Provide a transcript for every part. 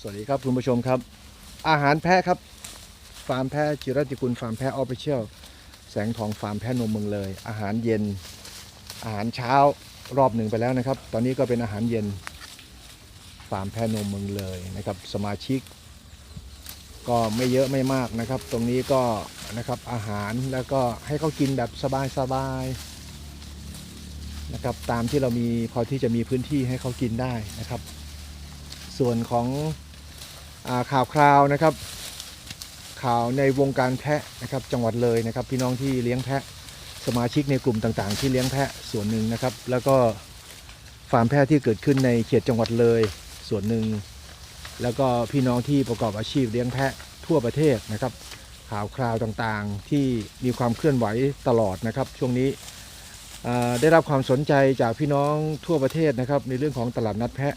สวัสดีครับคุณผู้ชมครับ อาหารแพะครับฟาร์มแพะจิรติกุลฟาร์มแพะออฟฟิเชียลแสงทองฟาร์มแพะนมเมืองเลย อาหารเย็น อาหารเช้ารอบหนึ่งไปแล้วนะครับ ตอนนี้ก็เป็นอาหารเย็นฟาร์มแพะนมเมืองเลยนะครับ สมาชิก ก็ไม่เยอะไม่มากนะครับ ตรงนี้ก็นะครับอาหารแล้วก็ให้เขากินแบบสบายๆนะครับ ตามที่เรามีพอที่จะมีพื้นที่ให้เขากินได้นะครับ ส่วนของ ข่าวคราวนะครับ ข่าวในวงการแพะนะครับจังหวัดเลยนะครับ พี่น้องที่เลี้ยงแพะสมาชิกในกลุ่มต่างๆ ที่เลี้ยงแพะส่วนหนึ่งนะครับ แล้วก็ฟาร์มแพะที่เกิดขึ้นในเขตจังหวัดเลย ส่วนหนึ่งแล้วก็พี่น้องที่ประกอบอาชีพเลี้ยงแพะทั่วประเทศนะครับ ข่าวคราวต่างๆที่มีความเคลื่อนไหวตลอดนะครับ ช่วงนี้ได้รับความสนใจจากพี่น้องทั่วประเทศนะครับ ในเรื่องของตลาดนัดแพะ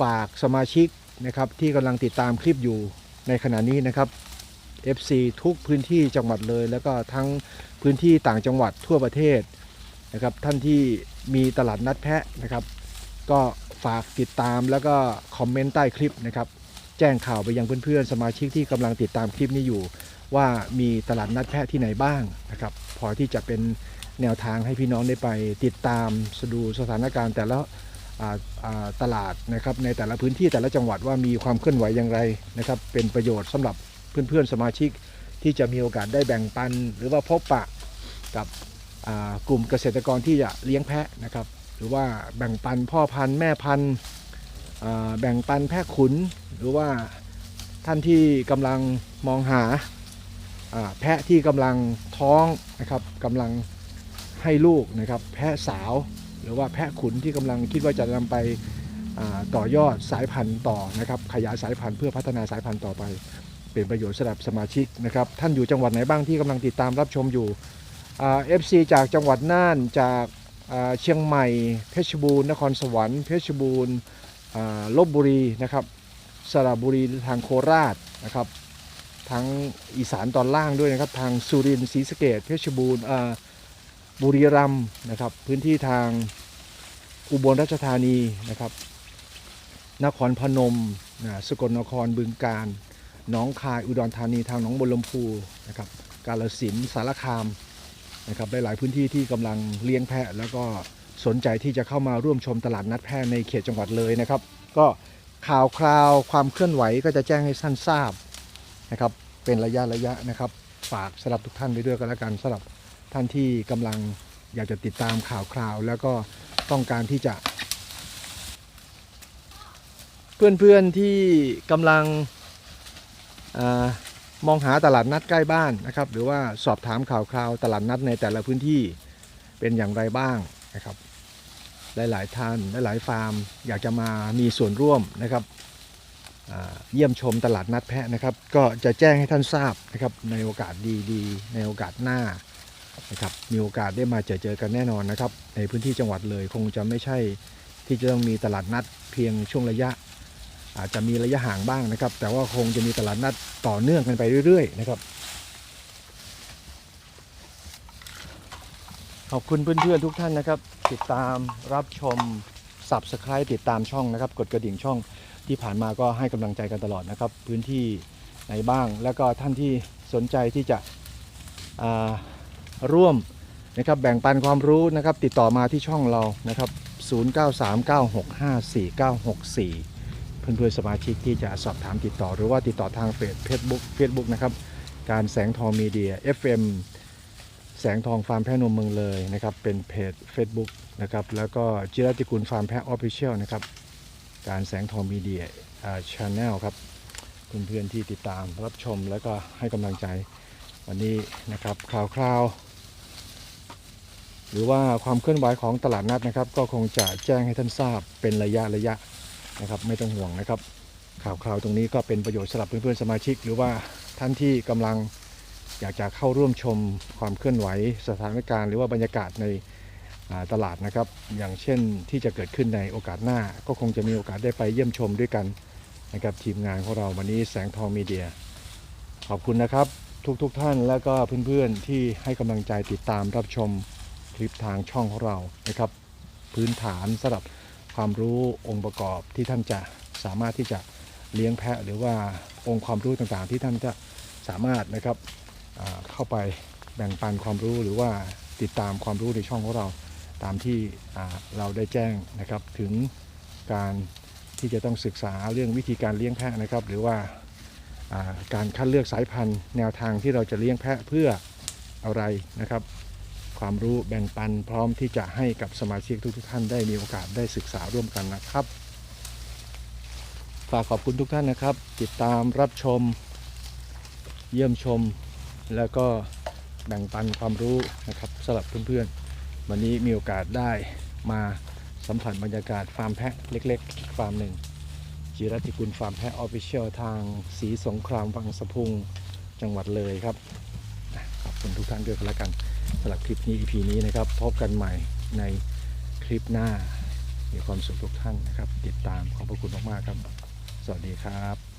ฝากสมาชิก นะครับที่กำลังติดตามคลิปอยู่ในขณะนี้นะครับ FC ทุกพื้นที่จังหวัดเลย แล้วก็ทั้งพื้นที่ต่างจังหวัดทั่วประเทศนะครับท่านที่มีตลาดนัดแพะนะครับ ก็ฝากติดตามแล้วก็คอมเมนต์ใต้คลิปนะครับ แจ้งข่าวไปยังเพื่อนๆ สมาชิกที่กำลังติดตามคลิปนี้อยู่ ว่ามีตลาดนัดแพะที่ไหนบ้างนะครับ พอที่จะเป็นแนวทางให้พี่น้องได้ไปติดตามสดูสถานการณ์แต่ละ ตลาดนะครับในแต่ละพื้นที่แต่ละจังหวัดว่ามีความเคลื่อนไหวอย่างไรนะครับ เป็นประโยชน์สำหรับเพื่อนๆสมาชิกที่จะมีโอกาสได้แบ่งปัน หรือว่าพบปะกับกลุ่มเกษตรกรที่จะเลี้ยงแพะนะครับ หรือว่าแบ่งปันพ่อพันธุ์แม่พันธุ์แบ่งปันแพะขุน หรือว่าท่านที่กำลังมองหาอ่าแพะที่กำลังท้องนะครับกำลังให้ลูกนะครับ แพะสาว หรือว่าแพะขุนที่กำลังคิดว่าจะนำไปต่อยอดสายพันธุ์ต่อนะครับขยายสายพันธุ์เพื่อพัฒนาสายพันธุ์ต่อไป เป็นประโยชน์สำหรับสมาชิกนะครับท่านอยู่จังหวัดไหนบ้างที่กำลังติดตามรับชมอยู่เอฟซีจากจังหวัดน่านจากเชียงใหม่ เพชรบูรณ์นครสวรรค์เพชรบูรณ์ลบบุรีนะครับสระบุรีทางโคราชนะครับทั้งอีสานตอนล่างด้วยนะครับทางสุรินทร์ศรีสะเกดเพชรบูรณ์ บุรีรัมย์นะครับ พื้นที่ทางอุบลราชธานีนะครับ นครพนมนะสกลนครบึงกาฬหนองคายอุดรธานีทางหนองบัวลำพูนะครับ กาลสินสารคามนะครับหลาย ๆ พื้นที่ที่กำลังเลี้ยงแพะ แล้วก็สนใจที่จะเข้ามาร่วมชมตลาดนัดแพะในเขตจังหวัดเลยนะครับ ก็ข่าวคราวความเคลื่อนไหวก็จะแจ้งให้ท่านทราบนะครับ เป็นระยะระยะนะครับ ฝากสำหรับทุกท่านไปด้วยกันแล้วกันสำหรับ ท่านที่กำลังอยากจะติดตามข่าวคราว แล้วก็ต้องการที่จะ เพื่อนๆที่กำลังอมองหาตลาดนัดใกล้บ้านนะครับ หรือว่าสอบถามข่าวคราวตลาดนัดในแต่ละพื้นที่เป็นอย่างไรบ้างนะครับ หลายๆท่านหลายๆฟาร์ม อยากจะมามีส่วนร่วมนะครับเยี่ยมชมตลาดนัดแพะนะครับ ก็จะแจ้งให้ท่านทราบนะครับในโอกาสดีๆ ในโอกาสหน้า นะครับมีโอกาสได้มาเจอเจอกันแน่นอนนะครับ ในพื้นที่จังหวัดเลย คงจะไม่ใช่ที่จะต้องมีตลาดนัดเพียงช่วงระยะ อาจจะมีระยะห่างบ้างนะครับ แต่ว่าคงจะมีตลาดนัดต่อเนื่องกันไปเรื่อย ๆ นะครับ ขอบคุณเพื่อนๆทุกท่านนะครับ ติดตามรับชม Subscribe ติดตามช่องนะครับ กดกระดิ่งช่องที่ผ่านมาก็ให้กำลังใจกันตลอดนะครับ พื้นที่ไหนบ้าง แล้วก็ท่านที่สนใจที่จะ ร่วมนะครับแบ่งปันความรู้นะครับติดต่อมาที่ช่องเรานะครับ 0939654964 เพื่อนๆสมาชิกที่จะสอบถามติดต่อหรือว่าติดต่อทางเฟซเฟซบุ๊กเฟซบุ๊กนะครับการแสงทองมีเดีย FM แสงทองฟาร์มแพะนมเมืองเลยนะครับเป็นเพจ Facebook นะครับแล้วก็จิรติกุลฟาร์มแพะออฟฟิเชียลนะครับการแสงทองมีเดียชาแนลครับเพื่อนๆที่ติดตามรับชมแล้วก็ให้กำลังใจวันนี้นะครับข่าวคราว หรือว่าความเคลื่อนไหวของตลาดนัดนะครับ ก็คงจะแจ้งให้ท่านทราบเป็นระยะระยะนะครับ ไม่ต้องห่วงนะครับ ข่าวคราวตรงนี้ก็เป็นประโยชน์สำหรับเพื่อนๆสมาชิก หรือว่าท่านที่กำลังอยากจะเข้าร่วมชมความเคลื่อนไหวสถานการณ์ หรือว่าบรรยากาศในตลาดนะครับ อย่างเช่นที่จะเกิดขึ้นในโอกาสหน้า ก็คงจะมีโอกาสได้ไปเยี่ยมชมด้วยกันนะครับทีมงานของเราวันนี้แสงทองมีเดีย ขอบคุณนะครับ ทุกๆทท่านและก็เพื่อนๆที่ให้กำลังใจติดตามรับชม คลิปทางช่องของเรานะครับ พื้นฐานสำหรับความรู้องค์ประกอบที่ท่านจะสามารถที่จะเลี้ยงแพะหรือว่าองค์ความรู้ต่างๆ ที่ท่านจะสามารถนะครับเข้าไปแบ่งปันความรู้หรือว่าติดตามความรู้ในช่องของเราตามที่เราได้แจ้งนะครับถึงการที่จะต้องศึกษาเรื่องวิธีการเลี้ยงแพะนะครับ หรือว่าการคัดเลือกสายพันธุ์แนวทางที่เราจะเลี้ยงแพะเพื่ออะไรนะครับ ความรู้แบ่งปันพร้อมที่จะให้กับสมาชิกทุกๆท่านได้มีโอกาสได้ศึกษาร่วมกันนะครับฝากขอบคุณทุกท่านนะครับ ติดตามรับชม เยี่ยมชม แล้วก็แบ่งปันความรู้นะครับสำหรับเพื่อนๆ วันนี้มีโอกาสได้มาสัมผัสบรรยากาศฟาร์มแพะเล็กๆ ฟาร์มหนึ่งจิรติกุลฟาร์มแพะออฟฟิเชียลทางสีสงครามวังสะพุงจังหวัดเลยครับ ขอบคุณทุกท่านด้วยกันแล้วกัน สำหรับคลิปนี้ EP นี้นะครับ พบกันใหม่ในคลิปหน้า มีความสุขทุกท่านนะครับ ติดตามขอบพระคุณมากๆครับ สวัสดีครับ